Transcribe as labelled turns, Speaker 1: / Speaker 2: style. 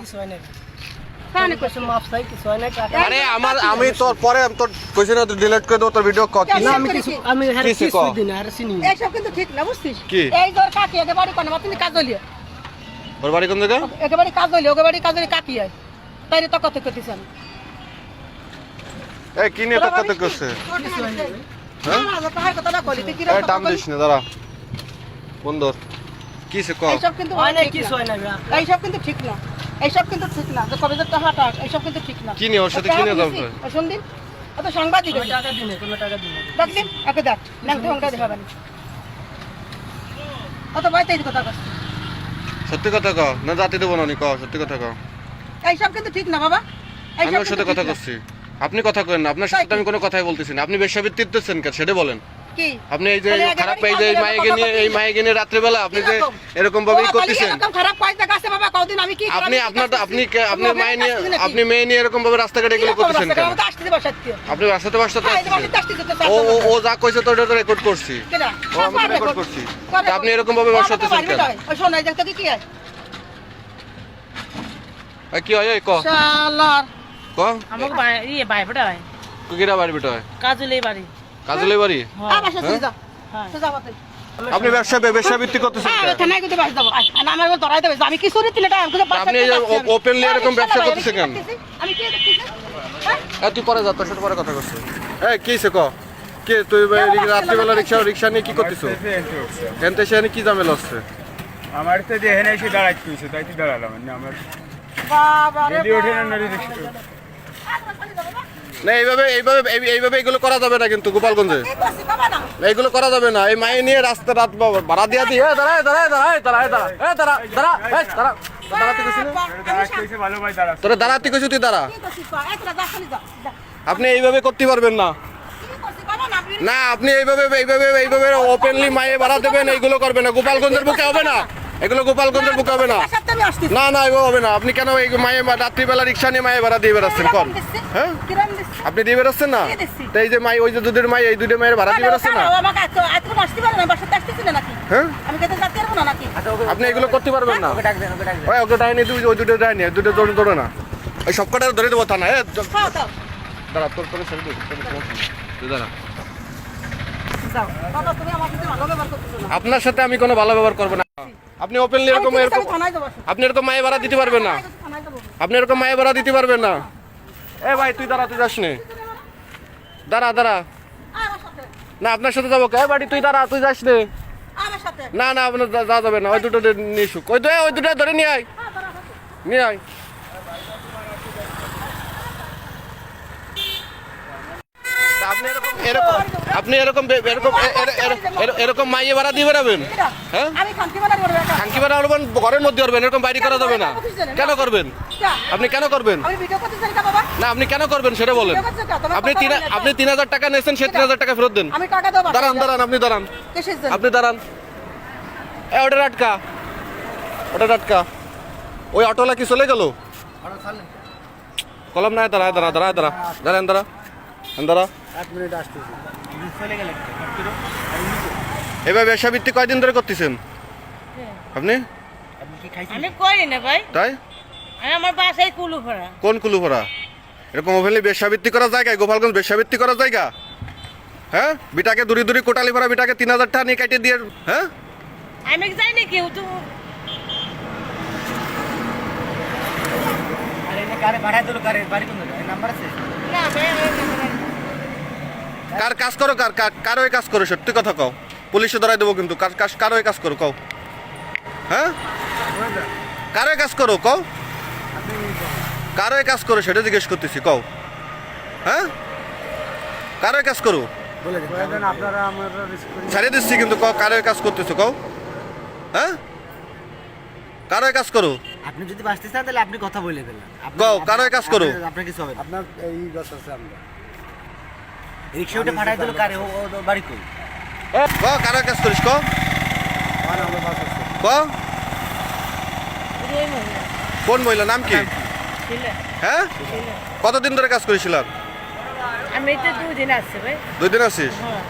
Speaker 1: কিছু হয় না।
Speaker 2: কানে
Speaker 1: কিছু মাপ চাই কিছু না টাকা
Speaker 3: আরে আমার আমি তোর পরে তোর কইছি না ডিলিট করে দেবো তোর ভিডিও ক কি?
Speaker 1: না আমি কিছু আমি হারে কিছু
Speaker 3: কও?
Speaker 1: দিই চিনি না।
Speaker 2: এইসব কিন্তু ঠিক না বুঝছিস?
Speaker 3: কি?
Speaker 2: এই তোর কাকি একে বাড়ি কোন? তুমি কাজ হলিও
Speaker 3: ওর বাড়ি কোন জায়গা
Speaker 2: একে বাড়ি কাজ হলিও ওকে বাড়ি কাজ হলি কাকি হয় তাই তো কত করতেছ আমি।
Speaker 3: এই কি নিয়ে তোর কত করছে হ্যাঁ?
Speaker 2: কাহার কথা না কইলি তুই কি
Speaker 3: এই টান দিস না দাঁড়া। বন্ধর কি সে
Speaker 2: এইসব কিন্তু
Speaker 1: হয় না কিছু হয় না
Speaker 2: এইসব কিন্তু ঠিক না। এইসব কিন্তু ঠিক না যে কবে যে টাকা এইসব কিন্তু ঠিক না।
Speaker 3: কি নিয়ে ওর সাথে কি নিয়ে যাবে
Speaker 2: শুন দিন অত সাংবাদিক
Speaker 1: টাকা দিই না কোনো টাকা দিই না
Speaker 2: দেখ দিন একে দেখ নাম তো অঙ্কা দেখাবেন অত বাইতে এই কথা কস
Speaker 3: সত্যি কথা কও না জাতি দেবো না নি ক সত্যি কথা কও।
Speaker 2: এইসব কিন্তু ঠিক না বাবা।
Speaker 3: আমি ওর সাথে কথা করছি আপনি কথা করেন না আপনার সাথে আমি কোনো কথাই বলতেছি না। আপনি বেশ্যাবৃত্তি দিতেছেন কেন সেটা বলেন।
Speaker 2: কি?
Speaker 3: আপনি এই যে খারাপ এই যে এই মায়েকে নিয়ে এই মায়েকে নিয়ে রাত্রেবেলা আপনি যে এরকম
Speaker 2: তাহলে
Speaker 3: করতেছেন।
Speaker 2: খারাপ পয়সা গাছে বাবা কতদিন আমি কি
Speaker 3: আপনি আপনার আপনি আপনি মায়ে নিয়ে আপনি মেয়ে নিয়ে এরকম ভাবে রাস্তাঘাটে এগুলো করতেছেন কেন? আপনি বাসাতে বাসাতে ও ও যা কইছে তো ওটা রেকর্ড করছি। ও আমি রেকর্ড করছি। আপনি এরকম ভাবে কেন?
Speaker 2: শোনাই দেখতে কি হয়?
Speaker 3: এই কি হয় ক?
Speaker 2: শালার।
Speaker 3: ক?
Speaker 4: আমাকে বাই- ইয়ে বাইপটা হয়।
Speaker 3: কুকিরা বাড়ি বেটা হয়।
Speaker 4: কাজুলেই বাড়ি।
Speaker 3: কাজলে বাড়ি?
Speaker 2: আমার সাথে যা
Speaker 4: হ্যাঁ।
Speaker 2: যা
Speaker 3: আপনি ব্যবসা ব্যবসা ভিত্তি করতেছেন
Speaker 2: হ্যাঁ
Speaker 3: কেন?
Speaker 2: থানায় কিন্তু বাস যাব আর আমার ধরাই দেবে। আমি কি শুনি তিনটা আমি
Speaker 3: আপনি openly এরকম ব্যবসা করতেছে কেন?
Speaker 2: আমি কি দেখতেছি? হ্যাঁ?
Speaker 3: তুই পরে যা তোর সাথে পরে কথা করছিস এই কি সে ক? কে তুই রাত্রিবেলা রিক্সা রিক্সা নিয়ে কি করতেছ? এনতে সেখানে কি জামেলা হচ্ছে?
Speaker 5: আমার তো যে এখানে এসে দাঁড়াইতে হয়েছে তাই তো দাঁড়ালাম। না আমার
Speaker 2: বাবা রে
Speaker 5: ওঠে না রিক্সা
Speaker 3: না এইভাবে এইভাবে এইভাবে এগুলো করা যাবে না কিন্তু গোপালগঞ্জে। এইগুলো করা যাবে না। এই মায়ে নিয়ে রাস্তা রাত ভাড়া দিয়া দিয়ে দাঁড়ায় দাঁড়ায় দাঁড়ায় দাঁড়ায় দাঁড়া দাঁড়া তোর দাঁড়াতে তুই। আপনি এইভাবে করতে পারবেন না।
Speaker 2: না আপনি
Speaker 3: এইভাবে এইভাবে এইভাবে ওপেনলি মায়ে বাড়া দেবেন এইগুলো করবেন না। গোপালগঞ্জের বুকে হবে না। এগুলো গোপালগঞ্জের বুকে হবে না। না না এগুলো হবে না। আপনি কেন এই মায়ে রাত্রিবেলা রিক্সা নিয়ে মায়ে ভাড়া দিয়ে বেড়াচ্ছেন? কন। হ্যাঁ? আপনি দিয়ে বেড়াচ্ছেন না?
Speaker 2: দিয়ে
Speaker 3: তো এই যে মাই ওই যে দুধের মাই এই দুধের মায়ের ভাড়া দিয়ে বেড়াচ্ছেন না?
Speaker 2: না না
Speaker 3: হ্যাঁ
Speaker 2: না নাকি?
Speaker 3: আপনি এগুলো করতে পারবেন না। ওই ওকে ডাইনি তুই ওই দুটো ডাইনি দুটো দৌড়ে দৌড়ে না। ওই সব কটা ধরে দেবো থানা এ দ- দাঁড়া তোর তোর ছেড়ে দাঁড়া।
Speaker 2: যাও তুমি আমার ভালো ব্যবহার করতেছো না।
Speaker 3: আপনার সাথে আমি কোনো ভালো ব্যবহার করব না। আপনি ওপেনলি এরকম এরকম আপনি এরকম মায়ে ভাড়া দিতে পারবেন না। আপনি এরকম মায়ে ভাড়া দিতে পারবেন না। এ ভাই তুই দাঁড়া তুই যাস নে। দাঁড়া দাঁড়া। না আপনার সাথে যাব কে? বাড়ি তুই দাঁড়া তুই যাস নে। না না আপনার যা- যাবে না। ওই দুটো নিয়ে ওই ওই দুটো ধরে নিয়ে আয়। নিয়ে আয় তা আপনি এরকম আপনি এরকম এরকম এরকম মাইয়ে ভাড়া দিয়ে বেড়াবেন? হ্যাঁ? খাঙ্কি ভাড়া করবেন ঘরের মধ্যে করবেন এরকম বাইরে করা যাবে না। কেন করবেন? আপনি কেন করবেন?
Speaker 2: আমি ভিডিও করতে চাই না
Speaker 3: আপনি কেন করবেন সেটা বলেন। আপনি তিন আপনি তিন হাজার টাকা নিয়েছেন সে তিন হাজার টাকা ফেরত দেন।
Speaker 2: আমি টাকা দেবো
Speaker 3: দাঁড়ান দাঁড়ান আপনি দাঁড়ান। আপনি দাঁড়ান। এ ওটা আটকা। ওটা আটকা। ওই অটোলা কি চলে গেল? কলম নাই দাঁড়া দাঁড়া দাঁড়া দাঁড়া। দাঁড়ান দাঁড়া। দাঁড়া
Speaker 1: এক মিনিট আসতেছি।
Speaker 3: এবার ব্যবসা ভিত্তি কয়দিন ধরে করতেছেন? আপনি?
Speaker 4: আমি করি না ভাই।
Speaker 3: তাই?
Speaker 4: আমি আমার বাসায় কুলু ভরা
Speaker 3: কোন কুলুভরা? এরকম ওভেনলি বেশ্যাবৃত্তি করার জায়গায় গোপালগঞ্জ বেশ্যাবৃত্তি করার জায়গা? হ্যাঁ? বিটাকে দূরে দূরে কোটালি ভরা বিটাকে তিন হাজার টাকা নিয়ে কাটিয়ে দিয়ে হ্যাঁ?
Speaker 4: আমি যাই না কেউ তো না ভাই আমি-
Speaker 3: কার কাজ করো কার কার- কার কাজ করো সত্যি কথা কও। পুলিশে ধরাই দেবো কিন্তু কার কাজ কার কাজ করো কও। হ্যাঁ? কার কাজ করো কও। কার কাজ করো সেটা জিজ্ঞেস করতেছি কও। হ্যাঁ? কার কাজ করো।
Speaker 1: বলে দিন আপনারা আমরা রিস্ক করি
Speaker 3: ছাড়িয়ে দিচ্ছি কিন্তু কও কার কাজ করতেছো কও। হ্যাঁ? কার কাজ করো।
Speaker 6: আপনি যদি বাঁচতে চান তাহলে আপনি কথা বলে
Speaker 3: গাও,
Speaker 6: আপনি-
Speaker 3: কারোই কাজ করো।
Speaker 6: আপনার- কিছু হবে
Speaker 1: আপনার এই গছ আছে আমরা।
Speaker 6: রিক্সা উঠে ফাটাই দিল কারে? বাড়ি কই?
Speaker 3: ক কারা কাজ করিস ক? ক? কোন মহিলা? নাম কি? হ্যাঁ? কতদিন ধরে কাজ করেছিলাম
Speaker 4: আমি তো দুদিন আসছে ভাই।
Speaker 3: দুই দিন আছিস?
Speaker 4: হ্যাঁ।